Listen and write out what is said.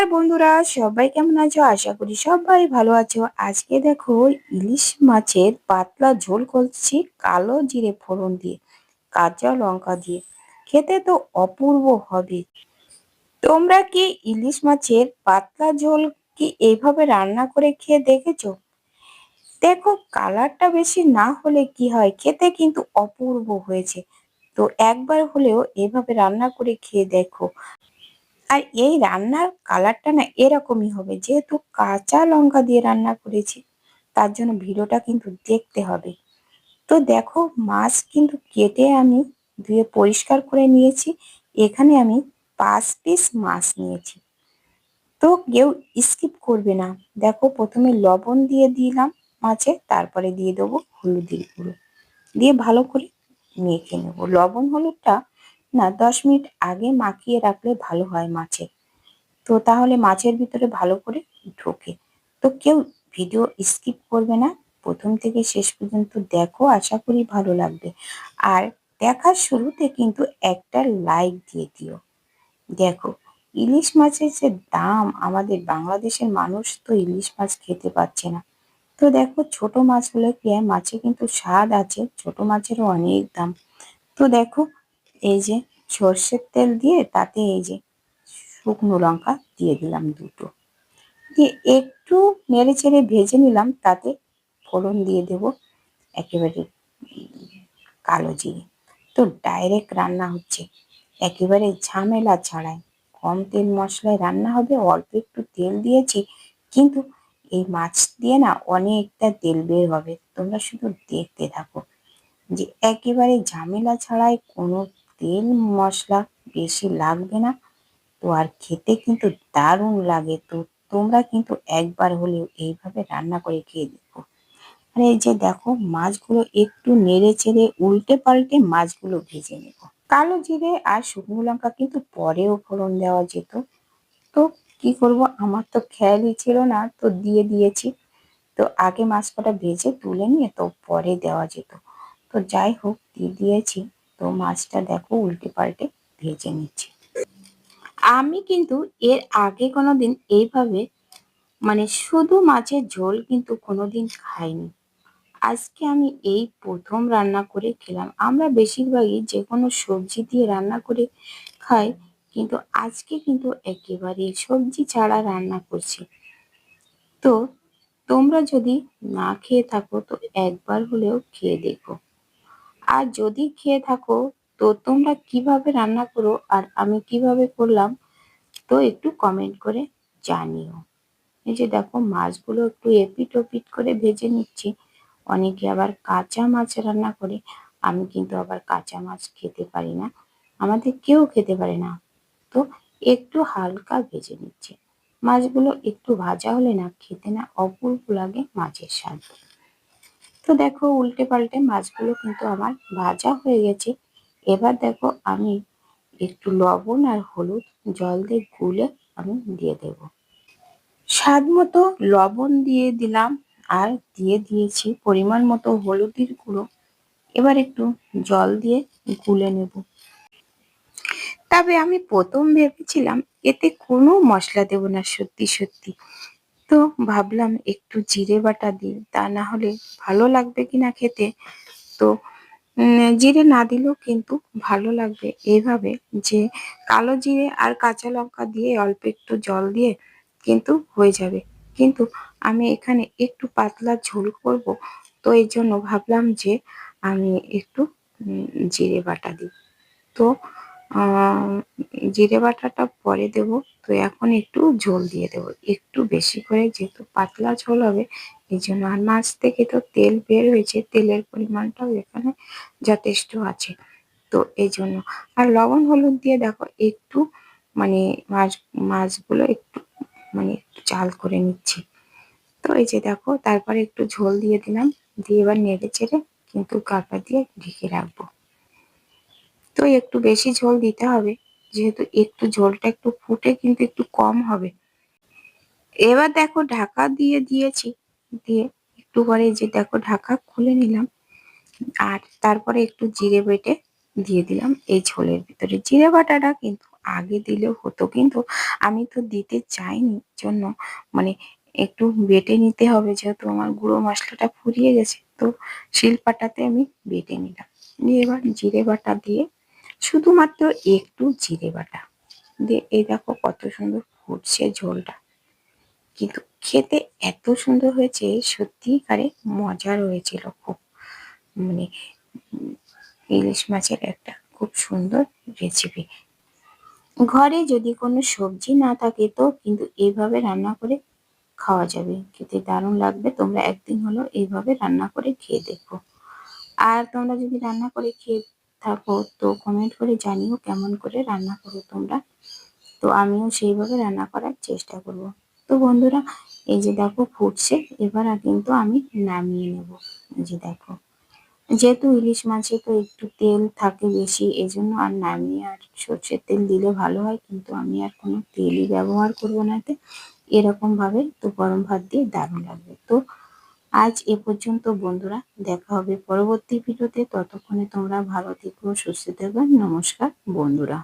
নমস্কার বন্ধুরা, সবাই কেমন আছো? আশা করি সবাই ভালো আছো। আজকে দেখো, ইলিশ মাছের পাতলা ঝোল করছি কালো জিরে ফোড়ন দিয়ে, কাঁচা লঙ্কা দিয়ে। খেতে তো অপূর্ব হবে। তোমরা কি ইলিশ মাছের পাতলা ঝোল কি এইভাবে রান্না করে খেয়ে দেখেছ? দেখো, কালারটা বেশি না হলে কি হয়? খেতে কিন্তু অপূর্ব হয়েছে। তো একবার হলেও এভাবে রান্না করে খেয়ে দেখো। আর এই রান্নার কালারটা না এরকমই হবে। যেহেতু কাঁচা লঙ্কা দিয়ে রান্না করেছি, তার জন্য ভিডিওটা কিন্তু দেখতে হবে। তো দেখো, মাছ কিন্তু কেটে আমি ধুয়ে পরিষ্কার করে নিয়েছি। এখানে আমি পাঁচ পিস মাছ নিয়েছি। তো কেউ স্কিপ করবে না। দেখো, প্রথমে লবণ দিয়ে দিলাম মাছে, তারপরে দিয়ে দেবো হলুদের গুঁড়ো। দিয়ে ভালো করে মেখে নেব। লবণ হলুদটা না, দশ মিনিট আগে মাখিয়ে রাখলে ভালো হয় মাছে। তো তাহলে মাছের ভিতরে ভালো করে ঢোকে। তো কেউ ভিডিও স্কিপ করবে না। প্রথম থেকে শেষ পর্যন্ত দেখো, আশা করি ভালো লাগবে। আর দেখার শুরুতে কিন্তু একটা লাইক দিয়ে দিও। দেখো, ইলিশ মাছের যে দাম আমাদের বাংলাদেশের মানুষ তো ইলিশ মাছ খেতে পাচ্ছে না। তো দেখো, ছোট মাছগুলো কি মাছে কিন্তু স্বাদ আছে, ছোট মাছেরও অনেক দাম। তো দেখো এই যে সর্ষের তেল দিয়ে তাতে এই যে শুকনো লঙ্কা দিয়ে দিলাম দুটো। দিয়ে একটু নেড়ে চেড়ে ভেজে নিলাম, তাতে ফোড়ন দিয়ে দেব একেবারে কালো জিরে। তো ডাইরেক্ট রান্না হচ্ছে, একেবারে ঝামেলা ছাড়াই। কম তেল মশলায় রান্না হবে, অল্প একটু তেল দিয়েছি, কিন্তু এই মাছ দিয়ে না অনেকটা তেল বের হবে। তোমরা শুধু দেখতে থাকো যে একেবারে ঝামেলা ছাড়াই কোনো তেল মশলা বেশি লাগবে না। তো আর খেতে কিন্তু দারুণ লাগে। তো তোমরা কিন্তু একবার হলেও এইভাবে রান্না করে খেয়ে দেখো। আর এই যে দেখো, মাছগুলো একটু নেড়ে চেড়ে উল্টে পাল্টে মাছগুলো ভেজে নেব। কালো জিরে আর শুকনো লঙ্কা কিন্তু পরেও ফোড়ন দেওয়া যেত। তো কি করব, আমার তো খেয়ালই ছিল না, তো দিয়ে দিয়েছি। তো আগে মাছ কটা ভেজে তুলে নিয়ে তো পরে দেওয়া যেত। তো যাই হোক, দিয়ে দিয়েছি। তো মাছটা দেখো উল্টে পাল্টে ভেজে নিচ্ছি। আমি কিন্তু এর আগে কোনোদিন এইভাবে মানে শুধু মাছের ঝোল কিন্তু কোনোদিন খাইনি। আজকে আমি এই প্রথম রান্না করে খেলাম। আমরা বেশিরভাগই যে কোনো সবজি দিয়ে রান্না করে খাই, কিন্তু আজকে কিন্তু একেবারে সবজি ছাড়া রান্না করছি। তো তোমরা যদি না খেয়ে থাকো, তো একবার হলেও খেয়ে দেখো। আর যদি খেয়ে থাকো, তো তোমরা কীভাবে রান্না করো আর আমি কীভাবে করলাম, তো একটু কমেন্ট করে জানিও। এই যে দেখো, মাছগুলো একটু এপিট ওপিট করে ভেজে নিচ্ছি। অনেকে আবার কাঁচা মাছ রান্না করে, আমি কিন্তু আবার কাঁচা মাছ খেতে পারি না। আমাদের কেউ খেতে পারে না। তো একটু হালকা ভেজে নিচ্ছে। মাছগুলো একটু ভাজা হলে না, খেতে না অপূর্ব লাগে মাছের স্বাদ। তো দেখো উল্টে পাল্টে মাছগুলো কিন্তু আমার ভাজা হয়ে গেছে। এবার দেখো আমি একটু লবণ আর হলুদ জল দিয়ে গুলে আমি দিয়ে দেব। স্বাদ মতো লবণ দিয়ে দিলাম আর দিয়ে দিয়েছি পরিমাণ মতো হলুদের গুঁড়ো। এবার একটু জল দিয়ে গুলে নেব। তবে আমি প্রথম ভেবেছিলাম এতে কোনো মশলা দেব না সত্যি সত্যি। তো ভাবলাম একটু জিরে বাটা দিই। তা না হলে ভালো লাগবে কিনা খেতে? তো জিরে না দিলেও কিন্তু ভালো লাগবে। এইভাবে যে কালো জিরে আর কাঁচা লঙ্কা দিয়ে অল্প একটু জল দিয়ে কিন্তু হয়ে যাবে। কিন্তু আমি এখানে একটু পাতলা ঝোল করব, তো এই জন্য ভাবলাম যে আমি একটু জিরে বাটা দিই। তো জিরে বাটাটা পরে দেব। তো এখন একটু ঝোল দিয়ে দেব। একটু বেশি করে যেহেতু পাতলা ঝোল হবে এই জন্য আর মাছ থেকে তো তেল বের হয়েছে, তেলের পরিমাণটাও এখানে যথেষ্ট আছে। তো এই জন্য আর লবণ, হলুদ দিয়ে দেখো একটু মানে মাছ, মাছগুলো একটু মানে একটু চাল করে নিচ্ছি। তো এই যে দেখো, তারপরে একটু ঝোল দিয়ে দিলাম, দিয়ে এবার নেড়ে চেড়ে কিন্তু কাঁটা দিয়ে ঢেকে রাখব। তো একটু বেশি ঝোল দিতে হবে। যেহেতু একটু ঝোলটা একটু ফুটে কিন্তু একটু কম হবে। এবার দেখো ঢাকা দিয়ে দিয়েছি, দিয়ে একটু পরে যে দেখো ঢাকা খুলে নিলাম। আর তারপরে একটু জিরে বেটে দিয়ে দিলাম এই ঝোলের ভিতরে। জিরে বাটাটা কিন্তু আগে দিলেও হতো, কিন্তু আমি তো দিতে চাইনি, জন্য মানে একটু বেটে নিতে হবে যেহেতু আমার গুঁড়ো মশলাটা ফুরিয়ে গেছে, তো শিলপাটাতে আমি বেটে নিলাম। নিয়ে এবার জিরে বাটা দিয়ে শুধুমাত্র একটু জিরে বাটা। দিয়ে এই দেখো কত সুন্দর ফুটছে ঝোলটা। কিন্তু খেতে এত সুন্দর হয়েছে সত্যিকারে মজার হয়েছিল খুব। মানে ইলিশ মাছের একটা খুব সুন্দর রেসিপি ঘরে যদি কোনো সবজি না থাকে তো কিন্তু এইভাবে রান্না করে খাওয়া যাবে। খেতে দারুণ লাগবে, তোমরা একদিন হলো এইভাবে রান্না করে খেয়ে দেখো। আর তোমরা যদি রান্না করে খেয়ে থাকো, তো কমেন্ট করে জানিও কেমন করে রান্না করো তোমরা। তো আমিও সেইভাবে রান্না করার চেষ্টা করব। তো বন্ধুরা, এই যে দেখো ফুটছে, এবার কিন্তু আমি নামিয়ে নেব। এই যে দেখো, যেহেতু ইলিশ মাছে তো একটু তেল থাকে বেশি, এজন্য আর নামিয়ে আর সর্ষের তেল দিলে ভালো হয়, কিন্তু আমি আর কোনো তেলই ব্যবহার করব না এরকম ভাবে তো গরম ভাত দিয়ে দারুণ লাগবে। তো আজ এ পর্যন্ত বন্ধুরা, দেখা হবে পরবর্তী ভিডিওতে। ততক্ষণে তোমরা ভালো থেকো, সুস্থ থেকো। নমস্কার বন্ধুরা।